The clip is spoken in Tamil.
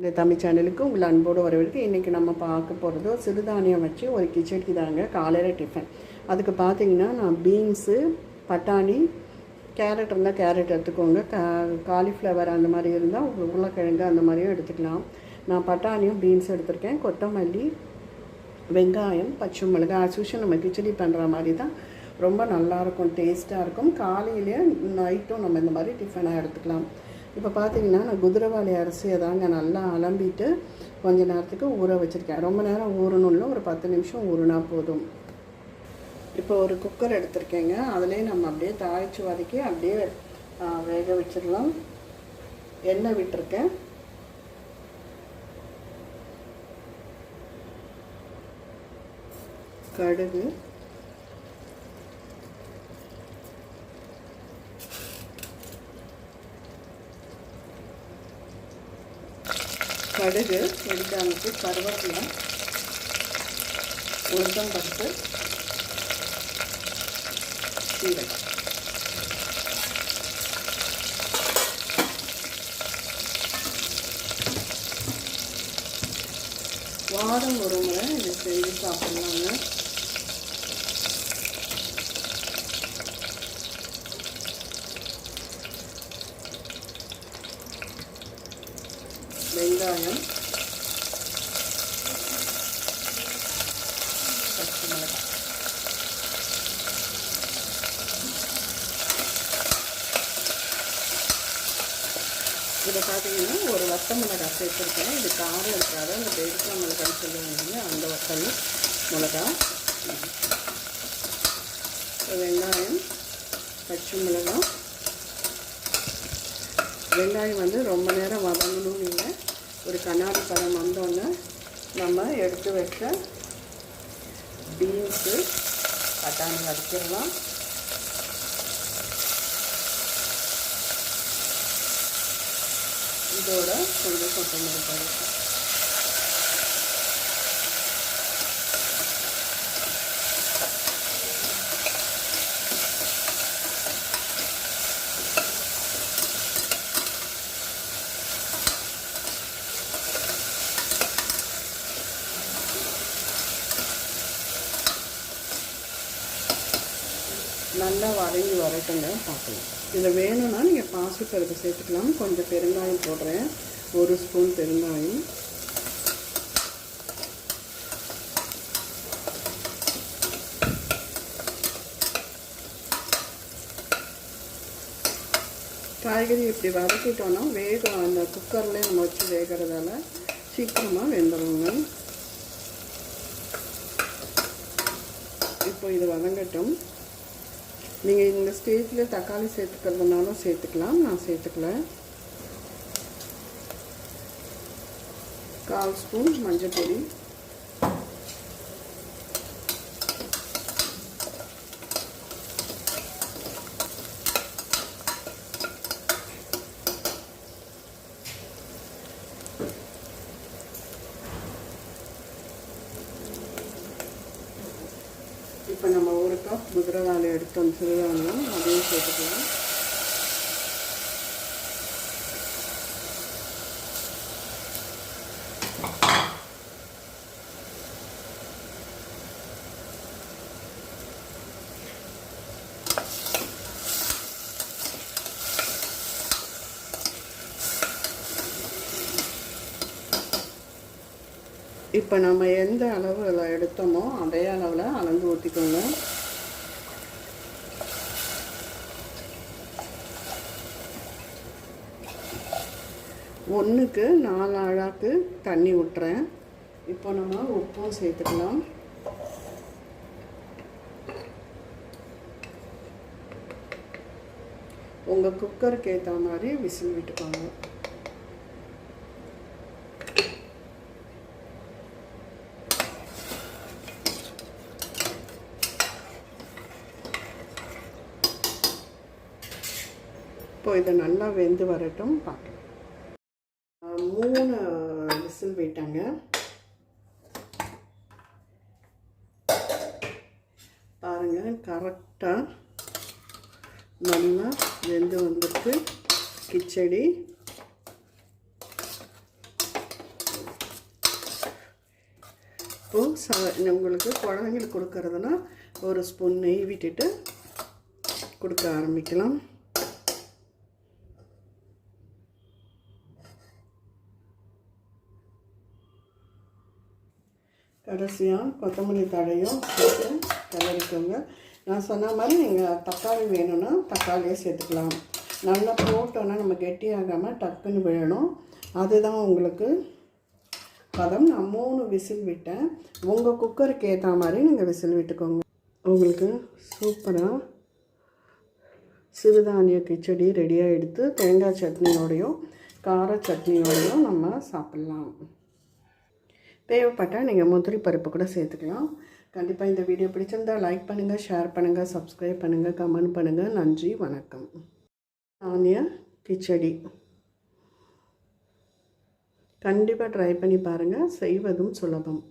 இந்த தமிழ் சேனலுக்கு உங்கள் அன்போடு வரவேற்கு இன்றைக்கி நம்ம பார்க்க போகிறது சிறுதானியம் வச்சு ஒரு கிச்சடி தாங்க காலையில் டிஃபன் அதுக்கு பார்த்தீங்கன்னா நான் பீன்ஸு பட்டாணி கேரட் இருந்தால் கேரட் எடுத்துக்கோங்க. கா காலிஃப்ளவர் அந்த மாதிரி இருந்தால் உருளைக்கிழங்கு அந்த மாதிரியும் எடுத்துக்கலாம். நான் பட்டாணியும் பீன்ஸ் எடுத்திருக்கேன். கொத்தமல்லி வெங்காயம் பச்சை மிளகாய் ஆஸ் நம்ம கிச்சடி பண்ணுற மாதிரி தான். ரொம்ப நல்லாயிருக்கும் டேஸ்ட்டாக இருக்கும். காலையிலேயே நைட்டும் நம்ம இந்த மாதிரி டிஃபனாக எடுத்துக்கலாம். இப்போ பார்த்தீங்கன்னா நான் குதிரைவாளி அரிசியை தாங்க நல்லா அலம்பிட்டு கொஞ்ச நேரத்துக்கு ஊற வச்சுருக்கேன். ரொம்ப நேரம் ஊறணும்ல ஒரு பத்து நிமிஷம் ஊறினா போதும். இப்போ ஒரு குக்கர் எடுத்திருக்கேங்க. அதுலேயே நம்ம அப்படியே தாளித்து வதக்கி அப்படியே வேக வச்சிடலாம். எண்ணெய் விட்டுருக்கேன். கடுகு. கடுகு வெடிக்காமத்து கருவேப்பிலை உளுத்தம் பருப்பு சீரகம். வாரம் ஒரு முறை இதை செஞ்சு சாப்பிட்லாங்க. வெங்காயம் பச்சை மிளகாய் இதில் பார்த்தீங்கன்னா ஒரு வத்த மிளகாய் சேர்த்துருக்கேன் இது காரம் இருக்காது அந்த பெருக்கா மிளகாய்னு சொல்லுவாங்க அந்த வத்தல் மிளகா வெங்காயம் பச்சை மிளகாய். வெங்காயம் வந்து ரொம்ப நேரம் வதங்கணும் நீங்கள் ஒரு கண்ணாடி பழம் வந்தோன்னே நம்ம எடுத்து வச்ச பீன்ஸு பட்டாணி வதக்கிடலாம் இதோட கொஞ்சம் கொத்தமல்லி பருப்பு. நல்லா வதங்கி வரட்டுங்க பார்க்கலாம் இதில் வேணும்னா நீங்கள் பாசிப்பருப்பு சேர்த்துக்கலாம். கொஞ்சம் பெருங்காயம் போடுறேன். ஒரு ஸ்பூன் பெருங்காயம். காய்கறி இப்படி வதக்கிட்டோன்னா வேகம் அந்த குக்கர்லேயே நம்ம வச்சு வேகிறதால சீக்கிரமாக வெந்துடுங்க இப்போ இது வதங்கட்டும். நீங்கள் இந்த ஸ்டேஜில் தக்காளி சேர்த்துக்கிறதுனாலும் சேர்த்துக்கலாம். நான் சேர்த்துக்கல. கால் ஸ்பூன் மஞ்சள் பொடி இப்போ நம்ம ஒரு நாள் குதிரைவாழை எடுத்தோம் சிறுதானியம் அதையும் சேர்த்துக்கலாம். இப்போ நம்ம எந்த அளவில் எடுத்தோமோ அதே அளவில் அளந்து ஊற்றிக்கோங்க ஒன்றுக்கு நாலு அழாக்கு தண்ணி விட்டுறேன் இப்போ நம்ம உப்பும் சேர்த்துக்கலாம். உங்கள் குக்கருக்கு ஏற்ற மாதிரி விசில் விட்டுக்கோங்க. இப்போ இதை நல்லா வெந்து வரட்டும் பார்க்கலாம் போயிட்டாங்க பாருங்கள் கரெக்டாக நல்லா வெந்து வந்திருக்கு கிச்சடி. இப்போது சா உங்களுக்கு குழந்தைங்களுக்கு கொடுக்கறதுனா ஒரு ஸ்பூன் நெய் விட்டுட்டு கொடுக்க ஆரம்பிக்கலாம். கடைசியாக கொத்தமல்லி தழையும் சேர்த்து கிளறிக்கோங்க நான் சொன்ன மாதிரி நீங்கள் தக்காளி வேணும்னா தக்காளியே சேர்த்துக்கலாம். நல்லா போட்டோன்னா நம்ம கெட்டியாகாமல் டக்குன்னு விழணும். அதுதான் உங்களுக்கு பதம். நான் மூணு விசில் விட்டேன். உங்கள் குக்கருக்கு ஏற்ற மாதிரி நீங்கள் விசில் விட்டுக்கோங்க. உங்களுக்கு சூப்பராக சிறுதானிய கிச்சடி ரெடியாக எடுத்து தேங்காய் சட்னியோடையும் கார சட்னியோடையும் நம்ம சாப்பிட்லாம். தேவைப்பட்டால் நீங்கள் முந்திரி பருப்பு கூட சேர்த்துக்கலாம். கண்டிப்பாக இந்த வீடியோ பிடிச்சிருந்தா லைக் பண்ணுங்கள் ஷேர் பண்ணுங்கள் சப்ஸ்கிரைப் பண்ணுங்கள் கமெண்ட் பண்ணுங்கள் நன்றி வணக்கம். ஆனிய கிச்சடி. கண்டிப்பாக ட்ரை பண்ணி பாருங்கள் செய்வதும் சுலபம்.